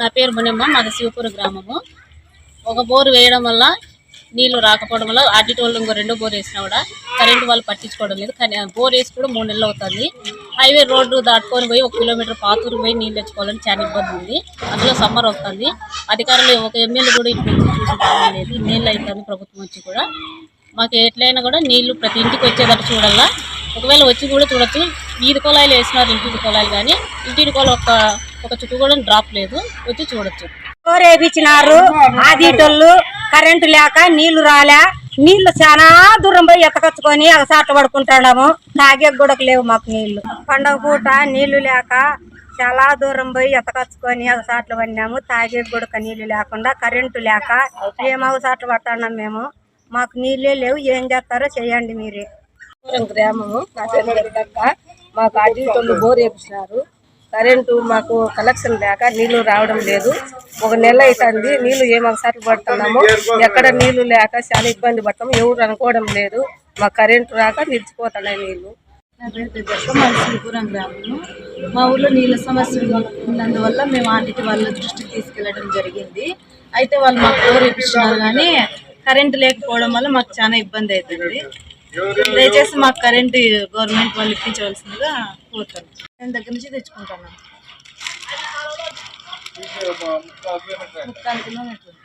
నా పేరు మునిమ్మ మాది శివపూర్ గ్రామము. ఒక బోరు వేయడం వల్ల నీళ్ళు రాకపోవడం వల్ల అడ్డిటి వాళ్ళు ఇంకో రెండో బోర్ వేసినా కూడా కరెంటు వాళ్ళు పట్టించుకోవడం లేదు. కానీ బోర్ వేసి కూడా మూడు నెలలు అవుతుంది. హైవే రోడ్డు దాటుకొని పోయి ఒక కిలోమీటర్ పాతూరు పోయి నీళ్ళు తెచ్చుకోవాలని చాలా ఇబ్బంది ఉంది. అందులో సమ్మర్ వస్తుంది. అధికారులు ఒక ఎమ్మెల్యే కూడా ఇటు నుంచి చూసి నీళ్ళు అవుతుంది ప్రభుత్వం వచ్చి కూడా. మాకు ఎట్లయినా కూడా నీళ్ళు ప్రతి ఇంటికి వచ్చేటట్టు చూడాలా ఒకవేళ వచ్చి కూడా చూడొచ్చు. వీధి కుళాయిలు వేసినారు ఇంటి కుళాయిలు కానీ ఇంటి కుళాయి ఒక ఒక చుట్టూ కూడా డ్రాప్ లేదు. వచ్చి చూడొచ్చు. బోర్ వేపించినారు? ఆదిటోళ్ళు కరెంటు లేక నీళ్ళు రాలే. నీళ్ళు చాలా దూరం పోయి ఎత్తకొచ్చుకొని సాట పడుకుంటున్నాము తాగే కూడా లేవు మాకు నీళ్ళు. పండగ పూట నీళ్ళు లేక చాలా దూరం పోయి ఎత్తకొచ్చుకొని సాట్లు పడినాము. తాగే గుడక నీళ్ళు లేకుండా కరెంటు లేక ఏమవు సాట్లు పడుతున్నాం మేము. మాకు నీళ్ళే లేవు. ఏం చేస్తారో చేయండి మీరే. గ్రామము. మాకు అడ్డీటోళ్ళు బోర్ వేపించినారు కరెంటు మాకు కలెక్షన్ లేక నీళ్ళు రావడం లేదు. ఒక నెల అవుతుంది నీళ్ళు ఏమొకసారి పడుతున్నాము ఎక్కడ నీళ్ళు లేక చాలా ఇబ్బంది పడతాము ఎవరు అనుకోవడం లేదు. మాకు కరెంటు రాక నిలిచిపోతున్నాయి నీళ్ళు. నా పేరు మా శ్రీపురం గ్రామము. మా ఊళ్ళో నీళ్ళ సమస్య ఉన్నందువల్ల మేము ఆంటీ వాళ్ళ దృష్టికి తీసుకెళ్ళడం జరిగింది. అయితే వాళ్ళు మాకు బోర్ ఇప్పించినారు కానీ కరెంటు లేకపోవడం వల్ల మాకు చాలా ఇబ్బంది అవుతుంది దయచేసి మాకు కరెంట్ గవర్నమెంట్ వాళ్ళు ఇప్పించవలసిందిగా కోరుతాను నేను దగ్గర నుంచి తెచ్చుకుంటాను. ముక్కాలు కిలోమీటర్లు.